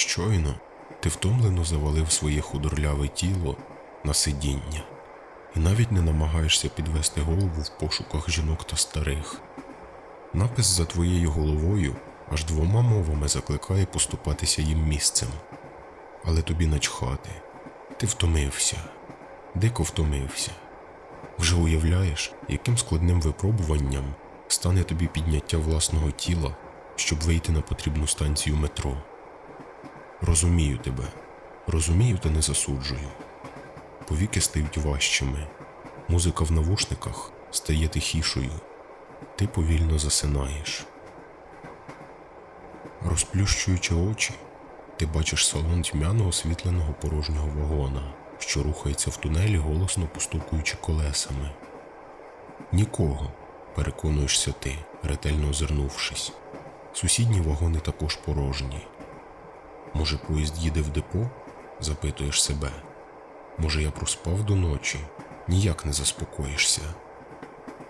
Щойно ти втомлено завалив своє худорляве тіло на сидіння і навіть не намагаєшся підвести голову в пошуках жінок та старих. Напис за твоєю головою аж двома мовами закликає поступатися їм місцем. Але тобі начхати. Ти втомився, дико втомився. Вже уявляєш, яким складним випробуванням стане тобі підняття власного тіла, щоб вийти на потрібну станцію метро. Розумію тебе, розумію та не засуджую. Повіки стають важчими, музика в навушниках стає тихішою, ти повільно засинаєш. Розплющуючи очі, ти бачиш салон тьмяно освітленого порожнього вагона, що рухається в тунелі, голосно постукуючи колесами. Нікого, переконуєшся ти, ретельно озирнувшись. Сусідні вагони також порожні. Може, поїзд їде в депо? запитуєш себе. Може, я проспав до ночі, ніяк не заспокоїшся.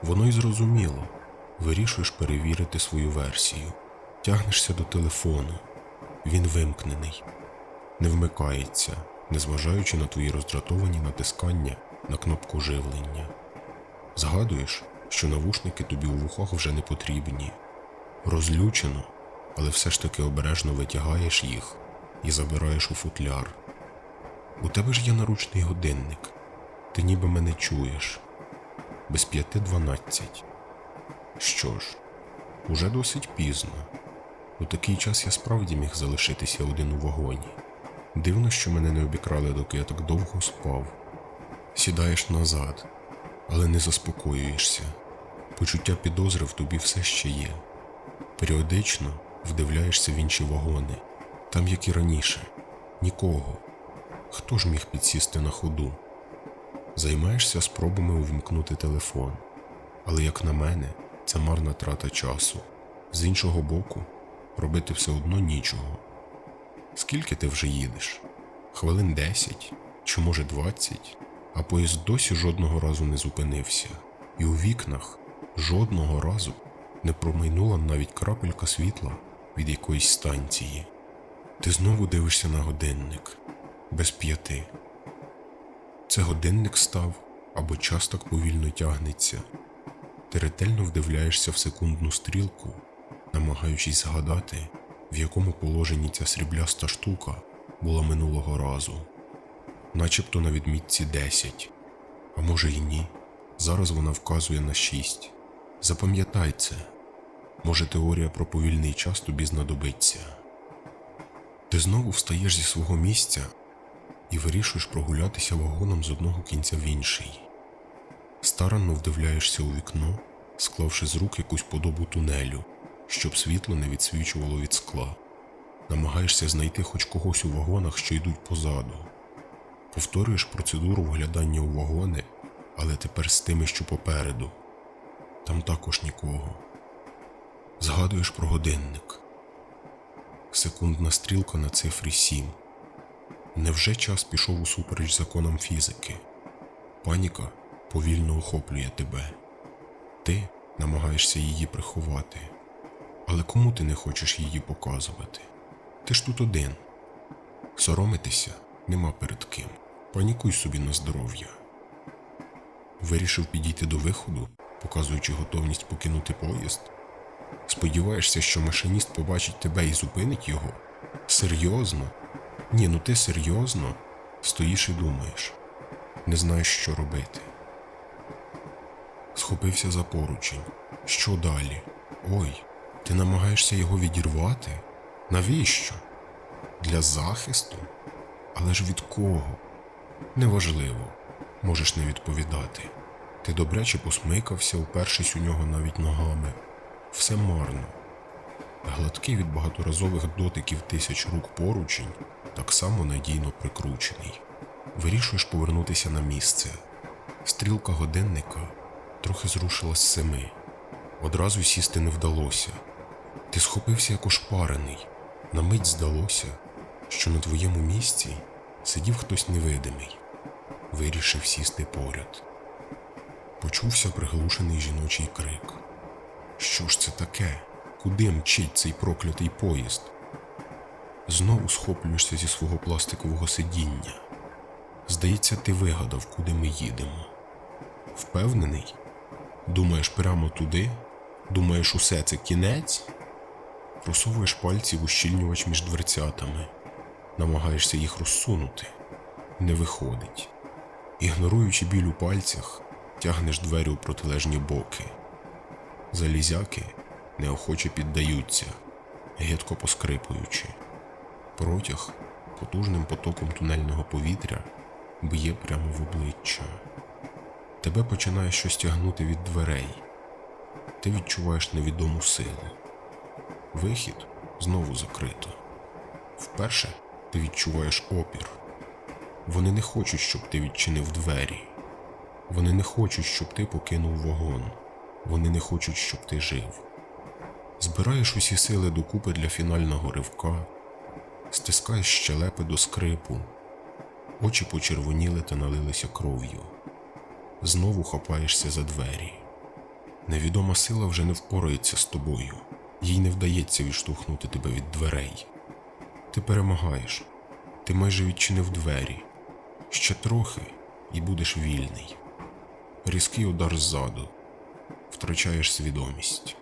Воно й зрозуміло. Вирішуєш перевірити свою версію. Тягнешся до телефону. Він вимкнений, не вмикається, незважаючи на твої роздратовані натискання на кнопку живлення. Згадуєш, що навушники тобі у вухах вже не потрібні. Розлючено, але все ж таки обережно витягаєш їх і забираєш у футляр. У тебе ж є наручний годинник. Ти ніби мене чуєш. Без п'яти дванадцять. Що ж, уже досить пізно. У такий час я справді міг залишитися один у вагоні. Дивно, що мене не обікрали, доки я так довго спав. Сідаєш назад, але не заспокоюєшся. Почуття підозри в тобі все ще є. Періодично вдивляєшся в інші вагони, там, як і раніше, нікого. Хто ж міг підсісти на ходу? Займаєшся спробами увімкнути телефон, але, як на мене, це марна трата часу. З іншого боку, робити все одно нічого. Скільки ти вже їдеш? Хвилин десять чи може двадцять, а поїзд досі жодного разу не зупинився, і у вікнах жодного разу не промайнула навіть крапелька світла від якоїсь станції. Ти знову дивишся на годинник без п'яти. Це годинник став або час так повільно тягнеться. Ти ретельно вдивляєшся в секундну стрілку, намагаючись згадати, в якому положенні ця срібляста штука була минулого разу, начебто на відмітці 10, а може й ні. Зараз вона вказує на 6. Запам'ятай це, може теорія про повільний час тобі знадобиться. Ти знову встаєш зі свого місця і вирішуєш прогулятися вагоном з одного кінця в інший. Старанно вдивляєшся у вікно, склавши з рук якусь подобу тунелю, щоб світло не відсвічувало від скла. Намагаєшся знайти хоч когось у вагонах, що йдуть позаду. Повторюєш процедуру вглядання у вагони, але тепер з тими, що попереду. Там також нікого. Згадуєш про годинник. Секундна стрілка на цифрі 7. Невже час пішов усупереч законам фізики? Паніка повільно охоплює тебе. Ти намагаєшся її приховати. Але кому ти не хочеш її показувати? Ти ж тут один. Соромитися нема перед ким. Панікуй собі на здоров'я. Вирішив підійти до виходу, показуючи готовність покинути поїзд. Сподіваєшся, що машиніст побачить тебе і зупинить його? Серйозно? Ні, ну ти серйозно? Стоїш і думаєш, не знаєш, що робити. Схопився за поручень. Що далі? Ой, ти намагаєшся його відірвати? Навіщо? Для захисту? Але ж від кого? Неважливо, можеш не відповідати. Ти добряче посмикався, упершись у нього навіть ногами. Все марно. Гладкий від багаторазових дотиків тисяч рук поручень так само надійно прикручений. Вирішуєш повернутися на місце. Стрілка годинника трохи зрушила з семи. Одразу сісти не вдалося. Ти схопився як ошпарений. На мить здалося, що на твоєму місці сидів хтось невидимий. Вирішив сісти поряд. Почувся приглушений жіночий крик. Що ж це таке? Куди мчить цей проклятий поїзд? Знову схоплюєшся зі свого пластикового сидіння. Здається, ти вигадав, куди ми їдемо. Впевнений? Думаєш прямо туди? Думаєш, усе це кінець? Просовуєш пальці в ущільнювач між дверцятами, намагаєшся їх розсунути. Не виходить. Ігноруючи біль у пальцях, тягнеш двері у протилежні боки. Залізяки неохоче піддаються, гидко поскрипуючи. Протяг потужним потоком тунельного повітря б'є прямо в обличчя. Тебе починає щось тягнути від дверей. Ти відчуваєш невідому силу. Вихід знову закрито. Вперше ти відчуваєш опір. Вони не хочуть, щоб ти відчинив двері. Вони не хочуть, щоб ти покинув вагон. Вони не хочуть, щоб ти жив. Збираєш усі сили докупи для фінального ривка, стискаєш щелепи до скрипу, очі почервоніли та налилися кров'ю. Знову хапаєшся за двері. Невідома сила вже не впорається з тобою, їй не вдається відштовхнути тебе від дверей. Ти перемагаєш, ти майже відчинив двері. Ще трохи і будеш вільний. Різкий удар ззаду, втрачаєш свідомість.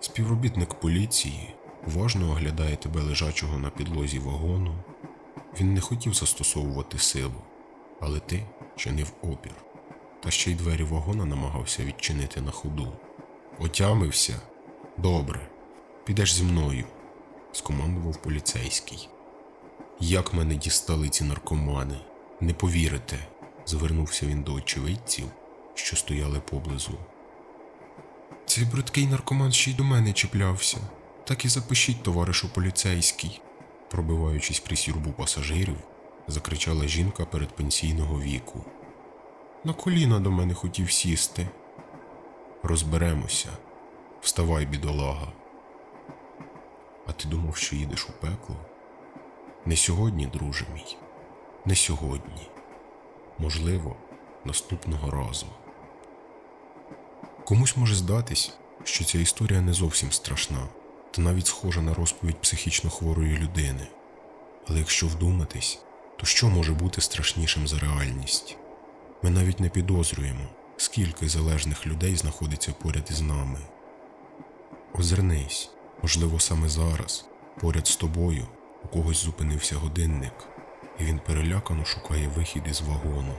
Співробітник поліції уважно оглядає тебе лежачого на підлозі вагону. Він не хотів застосовувати силу, але ти чинив опір, та ще й двері вагона намагався відчинити на ходу. Отямився? Добре, підеш зі мною, скомандував поліцейський. Як мене дістали ці наркомани? Не повірите, звернувся він до очевидців, що стояли поблизу. Цей бридкий наркоман ще й до мене чіплявся. Так і запишіть, товаришу поліцейський. Пробиваючись крізь юрбу пасажирів, закричала жінка передпенсійного віку. На коліна до мене хотів сісти. Розберемося. Вставай, бідолага. А ти думав, що їдеш у пекло? Не сьогодні, друже мій, не сьогодні. Можливо, наступного разу. Комусь може здатись, що ця історія не зовсім страшна, та навіть схожа на розповідь психічно хворої людини. Але якщо вдуматись, то що може бути страшнішим за реальність? Ми навіть не підозрюємо, скільки залежних людей знаходиться поряд із нами. Озирнись, можливо, саме зараз, поряд з тобою, у когось зупинився годинник, і він перелякано шукає вихід із вагону.